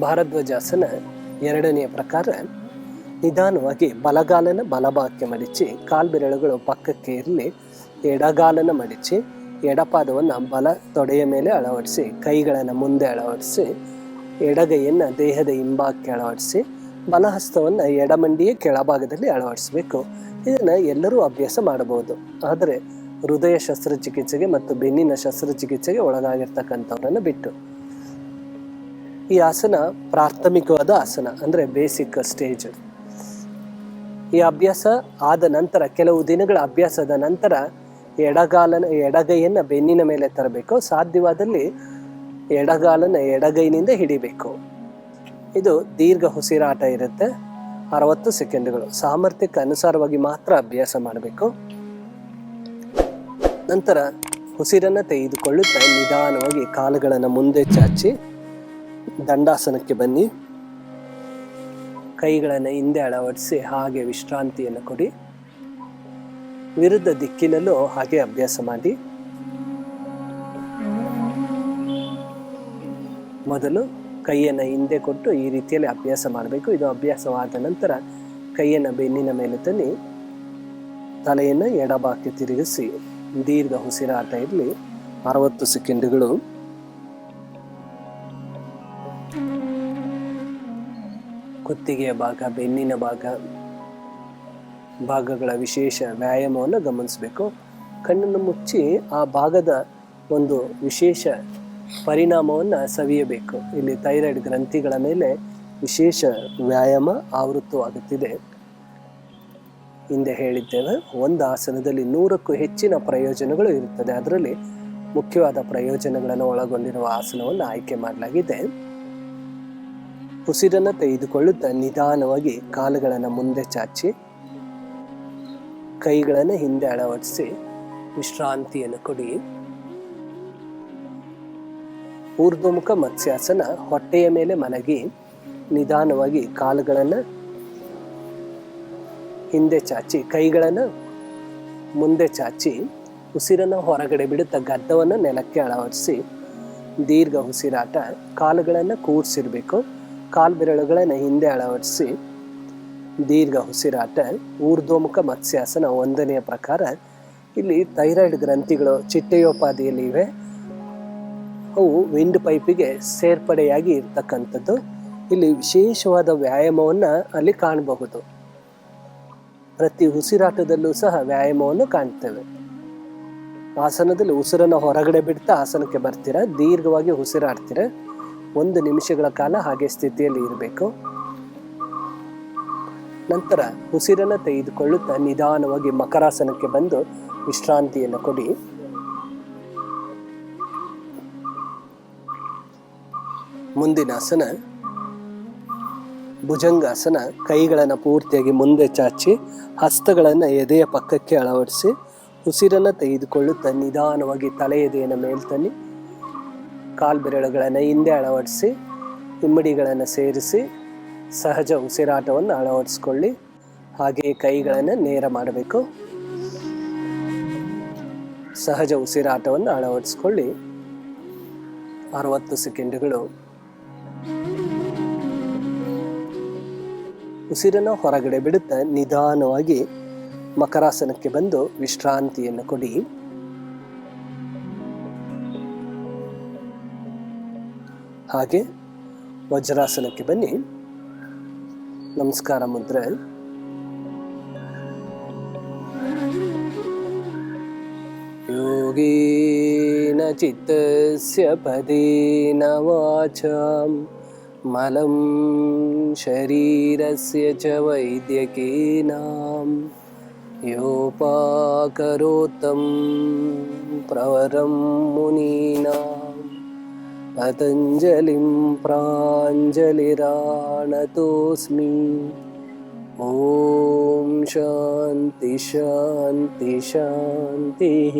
ಭಾರದ್ವಾಜಾಸನ ಎರಡನೆಯ ಪ್ರಕಾರ ನಿಧಾನವಾಗಿ ಬಲಗಾಲನ ಬಲಭಾಗಕ್ಕೆ ಮಡಿಚಿ ಕಾಲ್ಬೆರಳುಗಳು ಪಕ್ಕಕ್ಕೆ ಇರಲಿ, ಎಡಗಾಲನ ಮಡಿಚಿ ಎಡಪಾದವನ್ನು ಬಲ ತೊಡೆಯ ಮೇಲೆ ಅಳವಡಿಸಿ, ಕೈಗಳನ್ನು ಮುಂದೆ ಅಳವಡಿಸಿ, ಎಡಗೈಯನ್ನು ದೇಹದ ಹಿಂಭಾಗಕ್ಕೆ ಅಳವಡಿಸಿ, ಬಲಹಸ್ತವನ್ನು ಎಡಮಂಡಿಯ ಕೆಳಭಾಗದಲ್ಲಿ ಅಳವಡಿಸಬೇಕು. ಇದನ್ನು ಎಲ್ಲರೂ ಅಭ್ಯಾಸ ಮಾಡಬಹುದು. ಆದರೆ ಹೃದಯ ಶಸ್ತ್ರಚಿಕಿತ್ಸೆಗೆ ಮತ್ತು ಬೆನ್ನಿನ ಶಸ್ತ್ರಚಿಕಿತ್ಸೆಗೆ ಒಳಗಾಗಿರ್ತಕ್ಕಂಥವ್ರನ್ನು ಬಿಟ್ಟು. ಈ ಆಸನ ಪ್ರಾಥಮಿಕವಾದ ಆಸನ, ಅಂದರೆ ಬೇಸಿಕ್ ಸ್ಟೇಜ್. ಈ ಅಭ್ಯಾಸ ಆದ ನಂತರ, ಕೆಲವು ದಿನಗಳ ಅಭ್ಯಾಸದ ನಂತರ ಎಡಗಾಲನ, ಎಡಗೈಯನ್ನು ಬೆನ್ನಿನ ಮೇಲೆ ತರಬೇಕು. ಸಾಧ್ಯವಾದಲ್ಲಿ ಎಡಗಾಲನ ಎಡಗೈನಿಂದ ಹಿಡಿಬೇಕು. ಇದು ದೀರ್ಘ ಉಸಿರಾಟ ಇರುತ್ತೆ. ಅರವತ್ತು ಸೆಕೆಂಡ್ಗಳು. ಸಾಮರ್ಥ್ಯಕ್ಕೆ ಅನುಸಾರವಾಗಿ ಮಾತ್ರ ಅಭ್ಯಾಸ ಮಾಡಬೇಕು. ನಂತರ ಉಸಿರನ್ನು ತೆಗೆದುಕೊಳ್ಳುತ್ತಾ ನಿಧಾನವಾಗಿ ಕಾಲುಗಳನ್ನು ಮುಂದೆ ಚಾಚಿ ದಂಡಾಸನಕ್ಕೆ ಬನ್ನಿ. ಕೈಗಳನ್ನು ಹಿಂದೆ ಅಳವಡಿಸಿ ಹಾಗೆ ವಿಶ್ರಾಂತಿಯನ್ನು ಕೊಡಿ. ವಿರುದ್ಧ ದಿಕ್ಕಿನಲ್ಲೂ ಹಾಗೆ ಅಭ್ಯಾಸ ಮಾಡಿ. ಮೊದಲು ಕೈಯನ್ನು ಹಿಂದೆ ಕೊಟ್ಟು ಈ ರೀತಿಯಲ್ಲಿ ಅಭ್ಯಾಸ ಮಾಡಬೇಕು. ಇದು ಅಭ್ಯಾಸವಾದ ನಂತರ ಕೈಯನ್ನು ಬೆನ್ನಿನ ಮೇಲೆ ತನ್ನಿ. ತಲೆಯನ್ನು ಎಡಭಾಗಕ್ಕೆ ತಿರುಗಿಸಿ, ದೀರ್ಘ ಉಸಿರಾಟ ಇರಲಿ. ಅರವತ್ತು ಸೆಕೆಂಡುಗಳು. ಕುತ್ತಿಗೆಯ ಭಾಗ, ಬೆನ್ನಿನ ಭಾಗ, ಭಾಗಗಳ ವಿಶೇಷ ವ್ಯಾಯಾಮವನ್ನು ಗಮನಿಸಬೇಕು. ಕಣ್ಣನ್ನು ಮುಚ್ಚಿ ಆ ಭಾಗದ ಒಂದು ವಿಶೇಷ ಪರಿಣಾಮವನ್ನು ಸವಿಯಬೇಕು. ಇಲ್ಲಿ ಥೈರಾಯ್ಡ್ ಗ್ರಂಥಿಗಳ ಮೇಲೆ ವಿಶೇಷ ವ್ಯಾಯಾಮ ಆವೃತ್ತವಾಗುತ್ತಿದೆ. ಹಿಂದೆ ಹೇಳಿದ್ದೇವೆ, ಒಂದು ಆಸನದಲ್ಲಿ ನೂರಕ್ಕೂ ಹೆಚ್ಚಿನ ಪ್ರಯೋಜನಗಳು ಇರುತ್ತದೆ. ಅದರಲ್ಲಿ ಮುಖ್ಯವಾದ ಪ್ರಯೋಜನಗಳನ್ನು ಒಳಗೊಂಡಿರುವ ಆಸನವನ್ನು ಆಯ್ಕೆ ಮಾಡಲಾಗಿದೆ. ಉಸಿರನ್ನು ತೆಗೆದುಕೊಳ್ಳುತ್ತಾ ನಿಧಾನವಾಗಿ ಕಾಲುಗಳನ್ನು ಮುಂದೆ ಚಾಚಿ, ಕೈಗಳನ್ನು ಹಿಂದೆ ಅಳವಡಿಸಿ ವಿಶ್ರಾಂತಿಯನ್ನು ಕೊಡಿ. ಊರ್ಧ್ವಮುಖ ಮತ್ಸ್ಯಾಸನ ಹೊಟ್ಟೆಯ ಮೇಲೆ ಮಲಗಿ ನಿಧಾನವಾಗಿ ಕಾಲುಗಳನ್ನು ಹಿಂದೆ ಚಾಚಿ, ಕೈಗಳನ್ನು ಮುಂದೆ ಚಾಚಿ ಉಸಿರನ್ನು ಹೊರಗಡೆ ಬಿಡುತ್ತಾ ಗದ್ದವನ್ನು ನೆಲಕ್ಕೆ ಅಳವಡಿಸಿ ದೀರ್ಘ ಉಸಿರಾಟ ಕಾಲುಗಳನ್ನು ಕೂಡಿಸಿರ್ಬೇಕು ಕಾಲು ಬೆರಳುಗಳನ್ನು ಹಿಂದೆ ಅಳವಡಿಸಿ ದೀರ್ಘ ಉಸಿರಾಟ, ಊರ್ಧ್ವಮುಖ ಮತ್ಸ್ಯಾಸನ ಒಂದನೆಯ ಪ್ರಕಾರ ಇಲ್ಲಿ ಥೈರಾಯ್ಡ್ ಗ್ರಂಥಿಗಳು ಚಿಟ್ಟೆಯೋಪಾದಿಯಲ್ಲಿ ಇವೆ. ಅವು ವಿಂಡ್ ಪೈಪಿಗೆ ಸೇರ್ಪಡೆಯಾಗಿ ಇರ್ತಕ್ಕಂಥದ್ದು. ಇಲ್ಲಿ ವಿಶೇಷವಾದ ವ್ಯಾಯಾಮವನ್ನು ಅಲ್ಲಿ ಕಾಣಬಹುದು. ಪ್ರತಿ ಉಸಿರಾಟದಲ್ಲೂ ಸಹ ವ್ಯಾಯಾಮವನ್ನು ಕಾಣ್ತೇವೆ. ಆಸನದಲ್ಲಿ ಉಸಿರನ್ನು ಹೊರಗಡೆ ಬಿಡ್ತಾ ಆಸನಕ್ಕೆ ಬರ್ತೀರಾ, ದೀರ್ಘವಾಗಿ ಉಸಿರಾಡ್ತೀರ? ಒಂದು ನಿಮಿಷಗಳ ಕಾಲ ಹಾಗೆ ಸ್ಥಿತಿಯಲ್ಲಿ ಇರಬೇಕು. ನಂತರ ಉಸಿರನ್ನು ತೆಗೆದುಕೊಳ್ಳುತ್ತಾ ನಿಧಾನವಾಗಿ ಮಕರಾಸನಕ್ಕೆ ಬಂದು ವಿಶ್ರಾಂತಿಯನ್ನು ಕೊಡಿ. ಮುಂದಿನ ಆಸನ, ಭುಜಂಗಾಸನ, ಕೈಗಳನ್ನು ಪೂರ್ತಿಯಾಗಿ ಮುಂದೆ ಚಾಚಿ, ಹಸ್ತಗಳನ್ನು ಎದೆಯ ಪಕ್ಕಕ್ಕೆ ಅಳವಡಿಸಿ, ಉಸಿರನ್ನು ತೆಗೆದುಕೊಳ್ಳುತ್ತಾ ನಿಧಾನವಾಗಿ ತಲೆ ಎದೆಯನ್ನು ಮೇಲ್ತನ್ನಿ. ಕಾಲು ಬೆರಳುಗಳನ್ನು ಹಿಂದೆ ಅಳವಡಿಸಿ, ಹಿಮ್ಮಡಿಗಳನ್ನು ಸೇರಿಸಿ ಸಹಜ ಉಸಿರಾಟವನ್ನು ಅಳವಡಿಸ್ಕೊಳ್ಳಿ. ಹಾಗೆಯೇ ಕೈಗಳನ್ನು ನೇರ ಮಾಡಬೇಕು. ಸಹಜ ಉಸಿರಾಟವನ್ನು ಅಳವಡಿಸ್ಕೊಳ್ಳಿ. ಅರವತ್ತು ಸೆಕೆಂಡುಗಳು. ಉಸಿರನ್ನು ಹೊರಗಡೆ ಬಿಡುತ್ತಾ ನಿಧಾನವಾಗಿ ಮಕರಾಸನಕ್ಕೆ ಬಂದು ವಿಶ್ರಾಂತಿಯನ್ನು ಕೊಡಿ. ಹಾಗೆ ವಜ್ರಾಸನಕ್ಕೆ ಬನ್ನಿ ನಮಸ್ಕಾರ ಮುದ್ರೆ ಯೋಗೇನ ಚಿತ್ತಸ್ಯ ಪದೇನ ವಾಚಾಂ ಮಲಂ ಶರೀರಸ್ಯ ಚ ವೈದ್ಯಕೇನಾಂ ಯೋಪಾಕರೋತ್ತಂ ಪ್ರವರಂ ಮುನೀನಾಂ पतञ्जलिं प्राञ्जलिराणतोऽस्मि ॐ शान्ति शान्ति शान्तिः